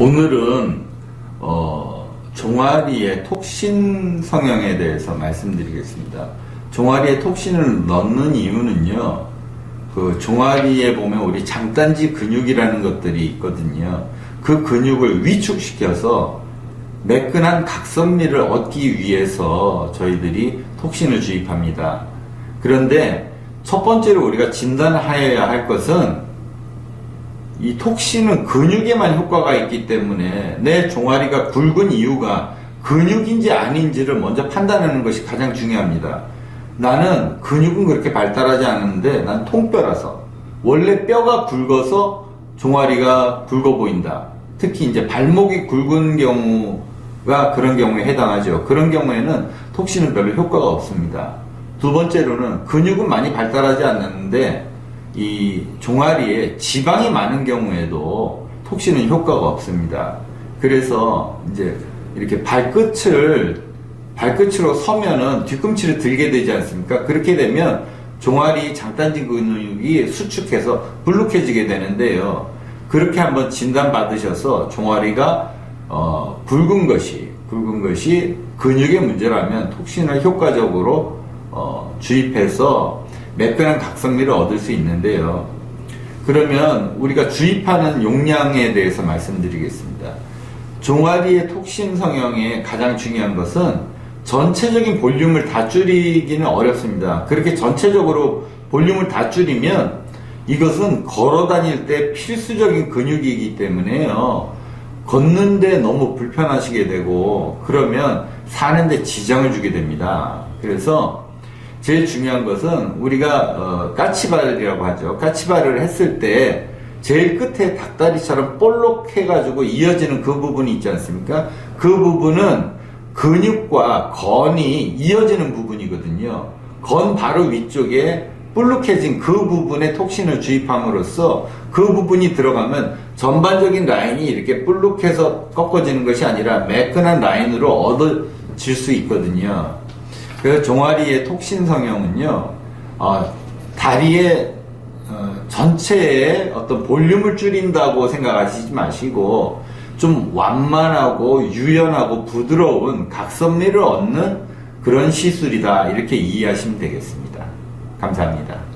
오늘은 어, 종아리의 톡신 성형에 대해서 말씀드리겠습니다. 종아리에 톡신을 넣는 이유는요. 그 종아리에 보면 우리 장단지 근육이라는 것들이 있거든요. 그 근육을 위축시켜서 매끈한 각선미를 얻기 위해서 저희들이 톡신을 주입합니다. 그런데 첫 번째로 우리가 진단하여야 할 것은 이 톡신은 근육에만 효과가 있기 때문에 내 종아리가 굵은 이유가 근육인지 아닌지를 먼저 판단하는 것이 가장 중요합니다. 나는 근육은 그렇게 발달하지 않았는데 난 통뼈라서 원래 뼈가 굵어서 종아리가 굵어 보인다. 특히 이제 발목이 굵은 경우가 그런 경우에 해당하죠. 그런 경우에는 톡신은 별로 효과가 없습니다. 두 번째로는 근육은 많이 발달하지 않았는데 이 종아리에 지방이 많은 경우에도 톡신은 효과가 없습니다. 그래서 이제 이렇게 발끝을 발끝으로 서면은 뒤꿈치를 들게 되지 않습니까? 그렇게 되면 종아리 장단지 근육이 수축해서 불룩해지게 되는데요. 그렇게 한번 진단 받으셔서 종아리가 어, 굵은 것이 굵은 것이 근육의 문제라면 톡신을 효과적으로 어, 주입해서 매끈한 각성미를 얻을 수 있는데요. 그러면 우리가 주입하는 용량에 대해서 말씀드리겠습니다. 종아리의 톡신 성형의 가장 중요한 것은 전체적인 볼륨을 다 줄이기는 어렵습니다. 그렇게 전체적으로 볼륨을 다 줄이면 이것은 걸어 다닐 때 필수적인 근육이기 때문에요. 걷는데 너무 불편하시게 되고 그러면 사는데 지장을 주게 됩니다. 그래서 제일 중요한 것은 우리가 어, 까치발이라고 하죠. 까치발을 했을 때 제일 끝에 닭다리처럼 볼록해가지고 이어지는 그 부분이 있지 않습니까? 그 부분은 근육과 건이 이어지는 부분이거든요. 건 바로 위쪽에 볼록해진 그 부분에 톡신을 주입함으로써 그 부분이 들어가면 전반적인 라인이 이렇게 볼록해서 꺾어지는 것이 아니라 매끈한 라인으로 얻어질 수 있거든요. 그래서 종아리의 톡신 성형은요, 어, 다리의 어, 전체의 어떤 볼륨을 줄인다고 생각하시지 마시고 좀 완만하고 유연하고 부드러운 각선미를 얻는 그런 시술이다 이렇게 이해하시면 되겠습니다. 감사합니다.